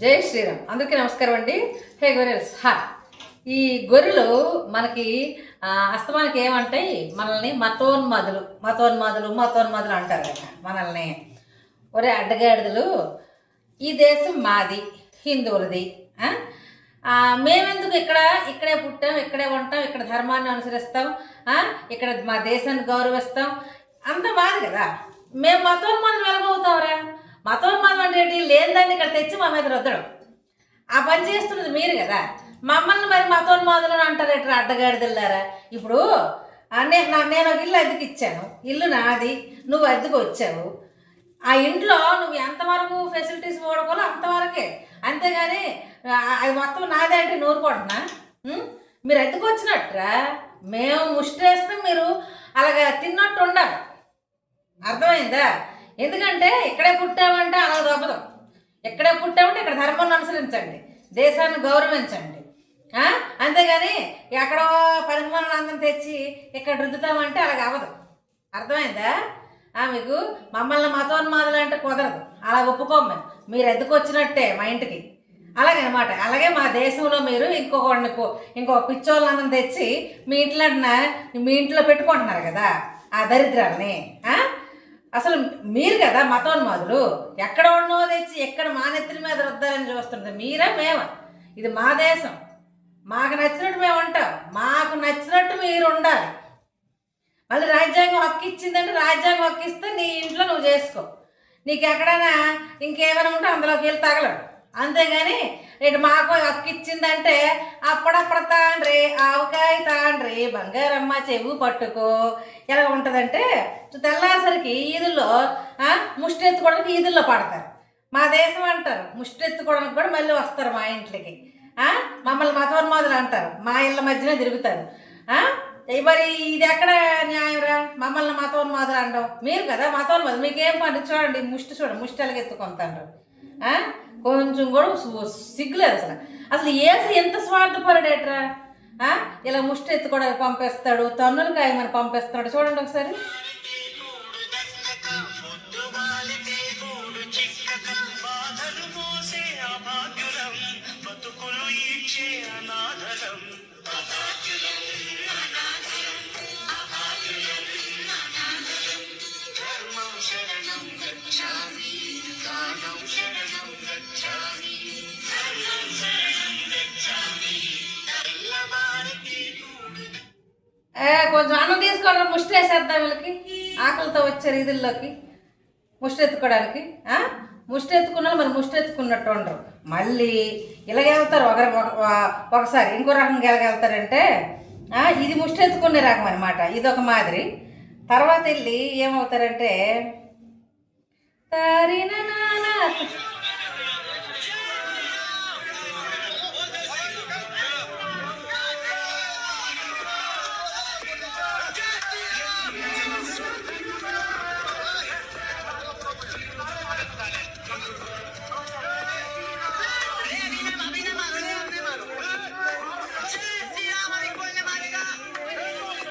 జై శ్రీరామ్. అందరికీ నమస్కారం అండి. హే గొర్రెల్స్. హా. ఈ గొర్రెలు మనకి అస్తమానికి ఏమంటాయి? మనల్ని మతోన్మాదులు మతోన్మాదులు మతోన్మాదులు అంటారు కదా మనల్ని. ఒరే అడ్డగాడిదలు ఈ దేశం మాది హిందువులది మేమెందుకు ఇక్కడ? ఇక్కడే పుట్టాం ఇక్కడే ఉంటాం ఇక్కడ ధర్మాన్ని అనుసరిస్తాం ఇక్కడ మా దేశాన్ని గౌరవిస్తాం. అంత మాది కదా. మేము మతోన్మాదం వెలగవుతాంరా మతోన్మాదం అంటే ఏంటి లేని దాన్ని ఇక్కడ తెచ్చి మా మీద రుద్దడం. ఆ పని చేస్తున్నది మీరు కదా. మమ్మల్ని మరి మతోన్మాదులు అంటారు ఎట్లా అడ్డగాడిదెళ్ళారా ఇప్పుడు నేను నేను ఒక ఇల్లు అద్దెకి ఇచ్చాను. ఇల్లు నాది. నువ్వు అద్దెకు వచ్చావు. ఆ ఇంట్లో నువ్వు ఎంతవరకు ఫెసిలిటీస్ వాడుకోవాలో అంతవరకే అంతేగాని అది మొత్తం నాదే అంటే నూరుకుంటున్నా మీరు అద్దెకు వచ్చినట్రా మేము ముష్టేస్తే మీరు అలాగా తిన్నట్టు ఉండాలి. అర్థమైందా? ఎందుకంటే ఇక్కడే పుట్టామంటే అలా దొబ్బదాం ఎక్కడే పుట్టామంటే ఇక్కడ ధర్మాన్ని అనుసరించండి. దేశాన్ని గౌరవించండి. అంతేగాని ఎక్కడో పరిమాణానందం తెచ్చి ఇక్కడ రుద్దుతామంటే అలాగ అవ్వదు. అర్థమైందా? ఆ, మీకు మమ్మల్ని మతోన్మాదులు అంటే కుదరదు. అలా ఒప్పుకోం మేము. మీరు వచ్చినట్టే మా ఇంటికి? అలాగే అనమాట అలాగే మా దేశంలో మీరు ఇంకొకడిని పో- ఇంకో పిచ్చోళ్ళందరం తెచ్చి మీ ఇంట్లో మీ ఇంట్లో పెట్టుకుంటున్నారు కదా ఆ దరిద్రాన్ని. అసలు మీరు కదా మతోన్మాదులు. ఎక్కడ ఉన్నో తెచ్చి ఎక్కడ మా నెత్తిన మీద రుద్దాలని చూస్తుంది మీరే మేమా. ఇది మా దేశం. మాకు నచ్చినట్టు మేము ఉంటాం. మాకు నచ్చినట్టు మీరు ఉండాలి. మళ్ళీ రాజ్యాంగం హక్కు ఇచ్చిందంటే రాజ్యాంగం హక్కు ఇస్తే నీ ఇంట్లో నువ్వు చేసుకో. నీకు ఎక్కడైనా ఇంకేమైనా ఉంటే అందులోకి వెళ్ళి తగలడు. అంతేగాని ఇటు మాకు హక్కు ఇచ్చిందంటే అప్పుడప్పుడు తాండ్రి ఆవకాయ తాండ్రి బంగారమ్మ చెవు పట్టుకో. ఎలా ఉంటుందంటే తెల్లాసరికి ఈదుల్లో ముష్టెత్తుకోవడానికి ముష్టి ఎత్తుకోవడానికి ఈదుల్లో పడతారు. మా దేశం అంటారు ముష్టి ఎత్తుకోవడానికి కూడా మళ్ళీ వస్తారు మా ఇంట్లోకి. మమ్మల్ని మతోన్మోదులు అంటారు మా ఇళ్ళ మధ్యనే తిరుగుతారు. మరి ఇది ఎక్కడ న్యాయంరా మమ్మల్ని మతోన్మాదులు అంటాం. మీరు కదా మతోన్మాదులు మీకేం పని? చూడండి ముష్టి చూడండి ముష్టి ఎలాగెత్తుకుంటారు కొంచెం కూడా సిగ్గులేదు అసలు. అసలు ఏసి ఎంత స్వార్థపరడేట్రా? ఇలా ముష్టి ఎత్తుకోవడానికి పంపిస్తాడు తన్నులకాయ కాయమని పంపిస్తాడు చూడండి ఒకసారి. ఏ, కొంచెం అన్నం తీసుకోవడం ముష్టి వేసేద్దాం వీళ్ళకి. ఆకలితో వచ్చారు ఇదిల్లోకి ముష్టి ఎత్తుకోవడానికి ముష్టి ఎత్తుకున్న మరి ముష్టి ఎత్తుకున్నట్టు ఉండరు. మళ్ళీ ఇలాగెళ్తారు ఒకరి ఒక- ఒకసారి ఇంకో రకంగా ఎలాగెళ్తారంటే ఇది ముష్టి ఎత్తుకునే రకం అనమాట ఇది ఒక మాదిరి. తర్వాత వెళ్ళి ఏమవుతారంటే తరిన నానా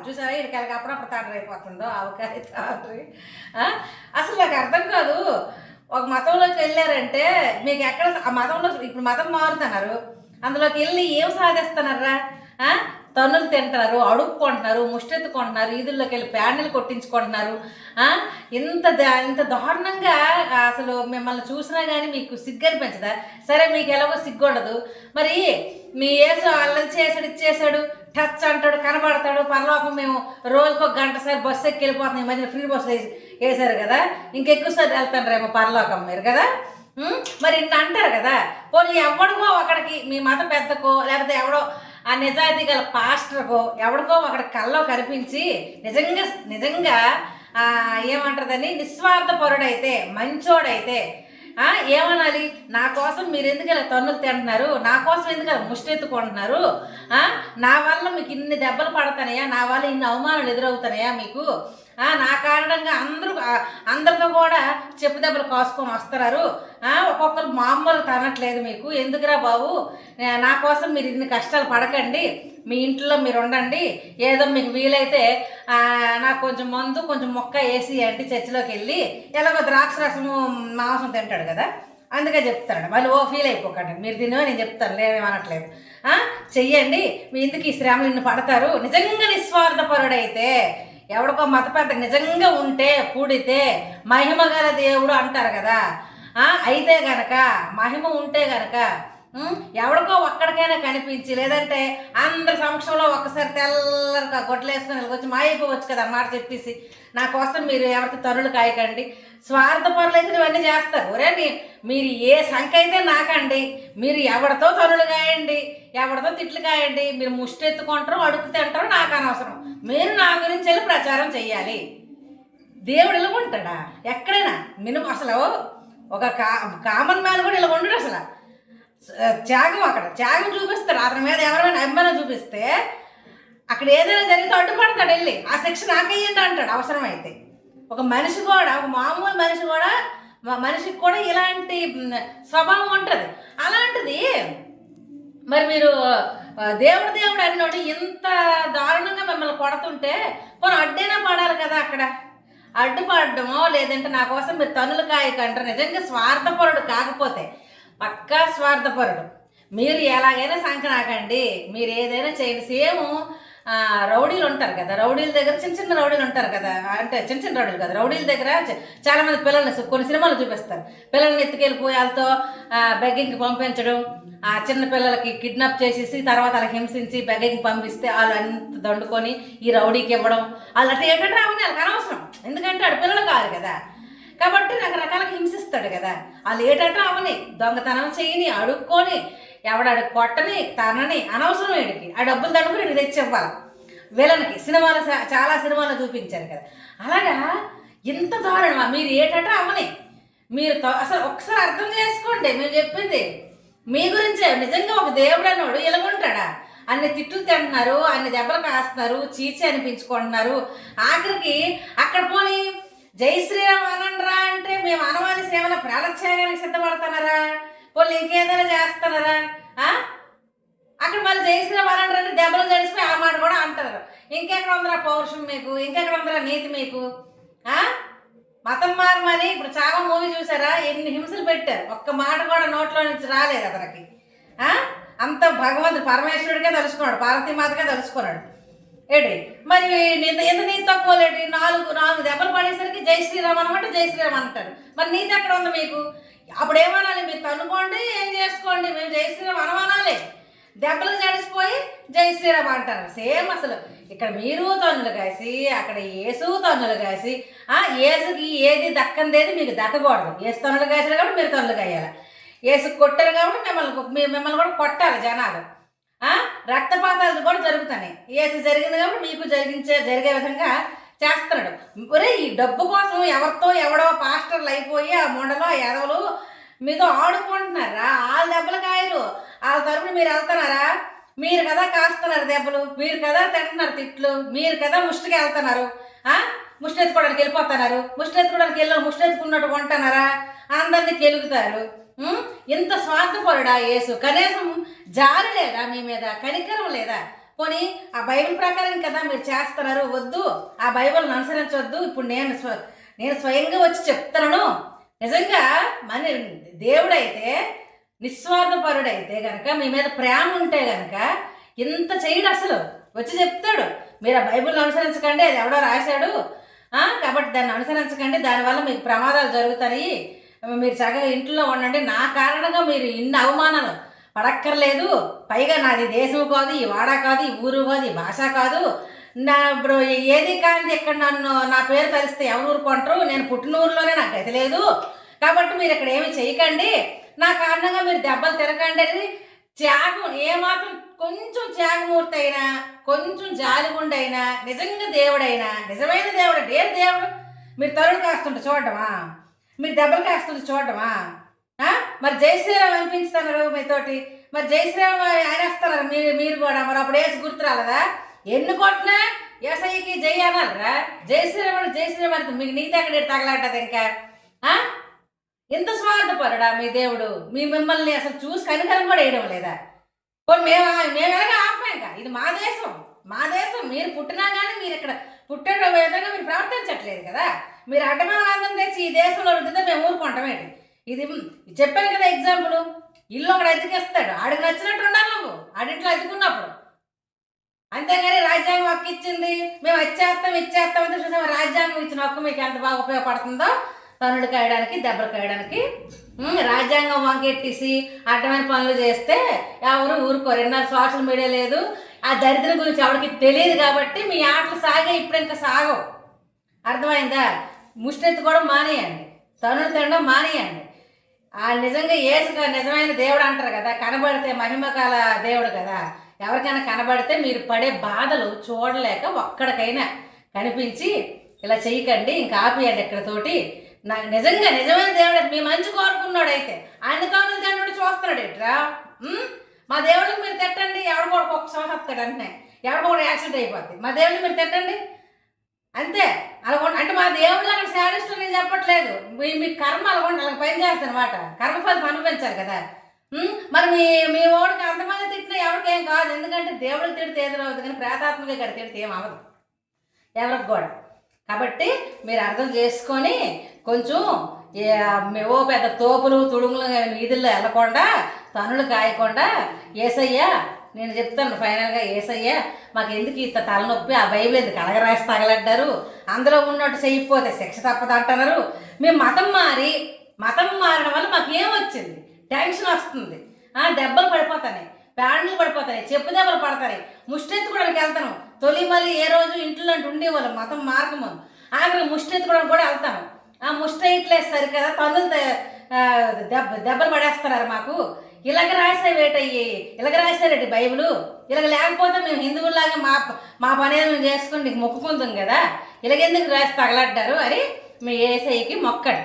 చూసారా ఇక్కడికి అప్పుడప్పుడు తాండ్రి అయిపోతుందో ఆవకాయ తాండ్రి అసలు నాకు అర్థం కాదు. ఒక మతంలోకి వెళ్ళారంటే మీకు ఎక్కడ ఆ మతంలో ఇప్పుడు మతం మారుతున్నారు. అందులోకి వెళ్ళి ఏం సాధిస్తున్నారా తనులు తన్నులు తింటున్నారు అడుక్కుంటున్నారు ముష్టెత్తుకుంటున్నారు ఈదుల్లోకి వెళ్ళి ప్యానెల్ కొట్టించుకుంటున్నారు ఇంత ఇంత దారుణంగా అసలు మిమ్మల్ని చూసినా కానీ మీకు సిగ్గు అనిపించదా సరే మీకు ఎలాగో సిగ్గు ఉండదు మరి మీ ఏసు అల్లరి చేసాడు ఇచ్చేసాడు టచ్ అంటాడు కనబడతాడు పరలోకం మేము రోజుకో గంట సారి బస్సు ఎక్కి వెళ్ళిపోతున్నాం ఈ మధ్యన ఫ్రీ బస్సు వేసి వేసారు కదా? ఇంకెక్కువసారి వెళ్తాండ్రేమో పరలోకం మీరు కదా? మరి ఇన్ని అంటారు కదా? పోనీ ఎవడికో ఒకడికి మీ మత పెద్దకో లేకపోతే ఎవడో ఆ నిజాయితీ గల పాస్టర్కో ఎవడికో ఒకటి కల్లో కనిపించి నిజంగా నిజంగా ఏమంటుందని నిస్వార్థ పరుడైతే మంచోడైతే ఏమనాలి? నా కోసం మీరు ఎందుకు ఇలా తన్నులు తింటున్నారు? నా కోసం ఎందుకు ఇలా ముష్టెత్తుకుంటున్నారు? నా వల్ల మీకు ఇన్ని దెబ్బలు పడతానయా? నా వల్ల ఇన్ని అవమానాలు ఎదురవుతానయా మీకు? నా కారణంగా అందరూ అందరితో కూడా చెప్పు దెబ్బలు కాసుకొని వస్తున్నారు. ఒక్కొక్కరు మామూలు తనట్లేదు మీకు. ఎందుకురా బాబు? నా కోసం మీరు ఇన్ని కష్టాలు పడకండి. మీ ఇంట్లో మీరు ఉండండి. ఏదో మీకు వీలైతే నాకు కొంచెం మందు కొంచెం మొక్క వేసి అంటే చర్చిలోకి వెళ్ళి ఎలాగో ద్రాక్ష రసము మాంసం తింటాడు కదా. అందుకే చెప్తాడు మళ్ళీ ఓ ఫీల్ అయిపోకండి. మీరు తినో నేను చెప్తాను. లేదేమనట్లేదు చెయ్యండి. మీ ఇందుకు ఈ శ్రమలు ఇన్ని పడతారు? నిజంగా నిస్వార్థపరుడైతే ఎవడికో మత పెద్ద నిజంగా ఉంటే కూడితే మహిమ గల దేవుడు అంటారు కదా. అయితే గనక మహిమ ఉంటే గనక ఎవరికో ఎవడికో ఒక్కడికైనా కనిపించి లేదంటే అందరి సమక్షంలో ఒక్కసారి తెల్లగా గొడ్డలేసుకొని వచ్చి మాయిపోవచ్చు కదా మాట చెప్పేసి నా కోసం మీరు ఎవరికి తరులు కాయకండి. స్వార్థపరులు అయితే ఇవన్నీ చేస్తారు. ఒరే నీ- మీరు ఏ సంఖ్య అయితే నాకండి మీరు ఎవరితో తరులు కాయండి ఎవరితో తిట్లు కాయండి మీరు ముష్టి ఎత్తుకుంటారో అడుగు తింటారో నాకు అనవసరం. మీరు నా గురించి వెళ్ళి ప్రచారం చెయ్యాలి. దేవుడు ఇలా ఉంటాడా? ఎక్కడైనా? మినిమం అసలు ఒక కా కామన్ మ్యాన్ కూడా ఇలా ఉండడు అసలు. త్యాగం అక్కడ. త్యాగం చూపిస్తాడు. అతని మీద ఎవరైనా అభిమానం చూపిస్తే అక్కడ ఏదైనా జరిగితే అడ్డుపడతాడు వెళ్ళి. ఆ శిక్ష నాకేయండి అంటాడు. అవసరమైతే. ఒక మనిషి కూడా ఒక మామూలు మనిషి కూడా మనిషికి కూడా ఇలాంటి స్వభావం ఉంటుంది. అలాంటిది మరి మీరు దేవుడు దేవుడు అన్నోడు ఇంత దారుణంగా మిమ్మల్ని కొడుతుంటే మనం అడ్డైనా పడాలి కదా అక్కడ? అడ్డుపడడమో లేదంటే నా కోసం మీరు తనులు కాయకంటారు నిజంగా స్వార్థపరుడు కాకపోతే పక్కా స్వార్థపరుడు. మీరు ఎలాగైనా సంకనాకండి మీరు ఏదైనా చేయండి. సేమ్ రౌడీలు ఉంటారు కదా. రౌడీల దగ్గర చిన్న చిన్న రౌడీలు ఉంటారు కదా. అంటే చిన్న చిన్న రౌడీలు కదా. రౌడీల దగ్గర చాలామంది పిల్లల్ని కొన్ని సినిమాలు చూపిస్తారు. పిల్లల్ని ఎత్తుకెళ్ళిపోయి వాళ్ళతో బెగ్గింగ్కి పంపించడం ఆ చిన్న పిల్లలకి కిడ్నాప్ చేసేసి తర్వాత వాళ్ళకి హింసించి బెగ్గింగ్కి పంపిస్తే వాళ్ళు అంత దండుకొని ఈ రౌడీకి ఇవ్వడం. వాళ్ళు అట్లా ఏంటంటే అవన్నీ వాళ్ళకి అనవసరం. ఎందుకంటే ఆడు పిల్లలు కాదు కదా. కాబట్టి రకరకాలుగా హింసిస్తాడు కదా. వాళ్ళు ఏంటంటే అవని దొంగతనం చేయని అడుక్కొని ఎవడాడు కొట్టని తనని అనవసరం వీడికి ఆ డబ్బులు దండుకుని వీడికి తెచ్చి ఇవ్వాలి. విలన్కి. సినిమాలు చాలా సినిమాలు చూపించారు కదా. అలాగా? ఇంత దారుణమా? మీరు ఏటట అవని. మీరు అసలు ఒకసారి అర్థం చేసుకోండి. మేము చెప్పింది. మీ గురించే. నిజంగా ఒక దేవుడు అన్నోడు ఇలాగుంటాడా అన్ని తిట్లు తింటున్నారు అన్ని దెబ్బలు కాస్తున్నారు చీచి అనిపించుకుంటున్నారు. ఆఖరికి అక్కడ పోనీ జై శ్రీరామ్ అనండ్రా అంటే మేము అనవాని సేవల ప్రాణత్యాగానికి సిద్ధపడుతున్నారా? వాళ్ళు ఇంకేదైనా చేస్తున్నారా? అక్కడ మళ్ళీ జై శ్రీరామ్ అనండ్రా అంటే దెబ్బలు జడిసిపోయి ఆ మాట కూడా అంటారు. ఇంకెక్కడ ఉందరా పౌరుషం మీకు? ఇంకెక్కడ ఉందరా నీతి మీకు? మతం మారమని ఇప్పుడు చాలా మూవీ చూసారా? ఎన్ని హింసలు పెట్టారు. ఒక్క మాట కూడా నోట్లో నుంచి రాలేదు అతనికి. అంత భగవంతుడు పరమేశ్వరుడికే తలుచుకున్నాడు పార్వతీమాతగా తలుచుకున్నాడు ఏంటి మరి నీత ఎంత నీతి తక్కువ లేటి? నాలుగు నాలుగు దెబ్బలు పడేసరికి జై శ్రీరామ్ అనమాట జై శ్రీరామ్ అంటారు. మరి నీతి ఎక్కడ ఉంది మీకు? అప్పుడు ఏమనాలి? మీరు తనుకోండి ఏం చేసుకోండి? మేము జై శ్రీరామ్ అనమానాలి. దెబ్బలు జడిసిపోయి జై శ్రీరామ్ అంటారు. సేమ్ అసలు. ఇక్కడ మీరు తన్నులు కాసి అక్కడ ఏసు తన్నులు కాసి ఆ ఏసుకి ఏది దక్కందేది మీకు దక్కకూడదు. ఏసు తన్నులు కాసారు కాబట్టి మీరు తన్నులు కాయాలి. ఏసు కొట్టారు కాబట్టి మిమ్మల్ని మిమ్మల్ని కూడా కొట్టాలి జనాలు. రక్తపాతాలు కూడా జరుగుతున్నాయి. ఏసు జరిగింది కాబట్టి మీకు జరిగించే జరిగే విధంగా చేస్తున్నాడు. ఒరే ఈ డబ్బు కోసం ఎవరితో ఎవడో పాస్టర్లు అయిపోయి ఆ మొండలో ఎదవలు మీతో ఆడుకుంటున్నారా? వాళ్ళ దెబ్బలు కాయలు. వాళ్ళ తరపున మీరు వెళ్తున్నారా? మీరు కదా కాస్తున్నారు దెబ్బలు. మీరు కదా తింటున్నారు తిట్లు. మీరు కదా ముష్టికి వెళ్తున్నారు. ముష్టి ఎత్తుకోవడానికి వెళ్ళిపోతున్నారు. ముష్టి ఎత్తుకోవడానికి వెళ్ళి ముష్టి ఎత్తుకున్నట్టు కొంటున్నారా? అందరినీ కెలుగుతారు. ఇంత స్వార్థపరుడా యేసు? కనీసం జారి లేదా మీ మీద? కనికరం లేదా? పోనీ ఆ బైబిల్ ప్రకారం కదా మీరు చేస్తున్నారు. వద్దు. ఆ బైబిల్ని అనుసరించవద్దు ఇప్పుడు నేను స్వ నేను స్వయంగా వచ్చి చెప్తున్నాను. నిజంగా మన దేవుడైతే నిస్వార్థపరుడైతే గనక మీ మీద ప్రేమ ఉంటే గనక ఇంత చేయడు అసలు. వచ్చి చెప్తాడు. మీరు ఆ బైబిల్ని అనుసరించకండి. అది ఎవడో రాశాడు. కాబట్టి దాన్ని అనుసరించకండి. దానివల్ల మీకు ప్రమాదాలు జరుగుతాయి. మీరు చక్కగా ఇంట్లో ఉండండి. నా కారణంగా మీరు ఇన్ని అవమానాలు పడక్కర్లేదు. పైగా నాది దేశం కాదు ఈ వాడ కాదు ఈ ఊరు కాదు ఈ భాష కాదు. నా ఇప్పుడు ఏది కాంతి ఇక్కడ నన్ను నా పేరు తెలిస్తే ఎవరు ఊరుకుంటారు? నేను పుట్టిన ఊరిలోనే నాకు గతి లేదు. కాబట్టి మీరు ఇక్కడ ఏమి చేయకండి. నా కారణంగా మీరు దెబ్బలు తిరగండి అని త్యాగం. ఏమాత్రం కొంచెం త్యాగమూర్తి అయినా కొంచెం జాలిగుండి అయినా నిజంగా దేవుడైనా నిజమైన దేవుడు ఏ దేవుడు. మీరు తరుణ్ కాస్తుంటే చూడటమా? మీరు దెబ్బలు కాస్తుంటే చూడటమా? మరి జై శ్రీరామ్ అనిపించుతున్నారు మీతోటి? మరి జై శ్రీరామ్ ఆయన వస్తున్నారు మీరు మీరు కూడా? మరి అప్పుడు వేసి గుర్తు రాలేదా? ఎన్ని కొట్టినా ఎస్ఐకి జై అనాలరా? జై శ్రీరామ్ అంటే జై అంటే మీకు నీతి ఎక్కడ తగలాటది ఇంకా? ఎంత స్వార్థపరుడా మీ దేవుడు? మీ మిమ్మల్ని అసలు చూసి కనికరం కూడా వేయడం లేదా? మేము మేము ఎలాగ ఆపాక ఇది మా దేశం. మా దేశం. మీరు పుట్టినా కానీ మీరు ఇక్కడ పుట్టిన విధంగా మీరు ప్రవర్తించట్లేదు కదా? మీరు అడ్డమైన తెచ్చి ఈ దేశంలో ఉంటుందో మేము ఊరుకుంటామేంటి ఇది చెప్పాను కదా ఎగ్జాంపుల్ ఇల్లు ఒకడు అతికేస్తాడు. ఆడికి నచ్చినట్టు ఉండాలి నువ్వు. ఆడింట్లో అతికున్నప్పుడు. అంతేగాని రాజ్యాంగం హక్కు ఇచ్చింది. మేము వచ్చేస్తాం ఇచ్చేస్తాం అంటే చూసాము రాజ్యాంగం ఇచ్చిన హక్కు మీకు ఎంత బాగా ఉపయోగపడుతుందో? తనుడు కాయడానికి దెబ్బలు కాయడానికి రాజ్యాంగం వంకెట్టేసి అడ్డమైన పనులు చేస్తే ఎవరు ఊరుకోరు. ఎన్నారు సోషల్ మీడియా లేదు. ఆ దరిద్రం గురించి ఆవిడకి తెలియదు కాబట్టి మీ ఆటలు సాగే ఇప్పుడు ఇంకా సాగవు. అర్థమైందా? ముష్టెత్తు కూడా మానేయండి. తనులు తినడం మానేయండి. ఆ నిజంగా ఏసుగా నిజమైన దేవుడు అంటారు కదా కనబడితే మహిమకాల దేవుడు కదా. ఎవరికైనా కనబడితే మీరు పడే బాధలు చూడలేక ఒక్కడికైనా కనిపించి ఇలా చేయకండి ఇంకా ఆపేయండి ఇక్కడతోటి. నాకు నిజంగా నిజమైన దేవుడు మీ మంచి కోరుకున్నాడు అయితే ఆయన కౌనులు తండ్రి చూస్తున్నాడు ఎట్రా మా దేవుడికి మీరు తిట్టండి ఎవడు కూడా ఒకసారి వస్తాడు అంటున్నాయి ఎవడు కూడా యాక్సిడెంట్ అయిపోద్ది. మా దేవుడికి మీరు తిట్టండి. అంతే. అలాగొండి అంటే మా దేవుళ్ళు అక్కడ శారీస్లో నేను చెప్పట్లేదు. మీ మీ కర్మ అలాగొండి అలా పని చేస్తాను అనమాట కర్మ ఫలితం అనుభవించారు కదా. మరి మీ మీ ఓడికి అంతమంది తిట్టినా ఎవరికి ఏం కాదు. ఎందుకంటే దేవుడికి తిడితే ఏదైనా అవుతుంది కానీ ప్రేతాత్మక ఇక్కడ తిడితే ఏం అవ్వదు. ఎవరికి కూడా. కాబట్టి మీరు అర్థం చేసుకొని కొంచెం ఓ పెద్ద తోపులు తుడుములు వీధుల్లో వెళ్ళకుండా తనులు కాయకుండా ఏసయ్యా నేను చెప్తాను ఫైనల్గా ఏసయ్య మాకు ఎందుకు ఇంత తలనొప్పి? ఆ బైబిల్ ఎందుకు అడగరాసి తగలడ్డారు అందులో ఉన్నట్టు చేయకపోతే శిక్ష తప్పదు అంటున్నారు. మేము మతం మారి మతం మారడం వల్ల మాకు ఏం వచ్చింది టెన్షన్ వస్తుంది. ఆ, దెబ్బలు పడిపోతాయి ప్యాండ్లు పడిపోతాయి చెప్పు దెబ్బలు పడతాయి. ముష్టెత్తుకోవడానికి వెళ్తాను. తొలి మళ్ళీ ఏ రోజు ఇంట్లో ఉండేవాళ్ళు మతం మార్గము ఆఖరి ముష్టెత్తు కూడా వెళ్తాను. ఆ ముష్ట సరి కదా తన్నులు దెబ్బ దెబ్బలు పడేస్తున్నారు మాకు. ఇలాగ రాసేవేటయ్యి ఇలాగ రాశారండి బైబిలు? ఇలాగ లేకపోతే మేము హిందువుల్లాగా మా మా పని ఏదైనా చేసుకుని నీకు మొక్కుకుంటాం కదా? ఇలాగెందుకు రాసి తగలడ్డారు? అని మీ ఏసైకి మొక్కడు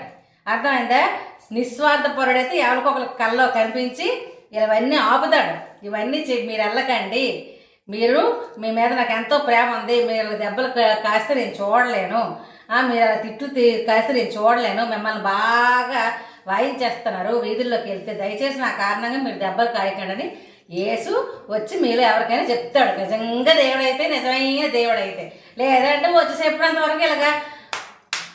అర్థమైందా? నిస్వార్థపరుడైతే ఎవరికొకరికి కల్లో కనిపించి ఇవన్నీ ఆపుతాడు. ఇవన్నీ చె- మీరు వెళ్ళకండి. మీరు మీ మీద నాకు ఎంతో ప్రేమ ఉంది. మీరు దెబ్బలు కాస్తే నేను చూడలేను. మీరు అలా తిట్టు తి- కాస్తే నేను చూడలేను. మిమ్మల్ని బాగా వాయించేస్తున్నారు. వీధుల్లోకి వెళ్తే దయచేసి నా కారణంగా మీరు దెబ్బలు కాయకండి అని యేసు వచ్చి మీరు ఎవరికైనా చెప్తాడు. నిజంగా దేవుడైతే నిజమైన దేవుడైతే. లేదంటే వచ్చి వరకు ఇలాగా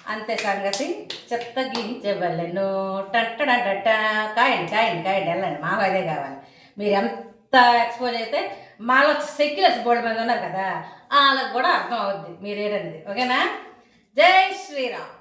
అంతే సంగతి. చెత్త గించవలను టంటడంట కాయండి కాయండి కాయండి వెళ్ళండి. మాకు అదే కావాలి. మీరు ఎంత ఎక్స్పోజ్ అయితే మాలో సెక్యులర్స్ బోర్డు మీద ఉన్నారు కదా వాళ్ళకి కూడా అర్థం అవుద్ది. మీరేటనేది. ఓకేనా? జై శ్రీరామ్.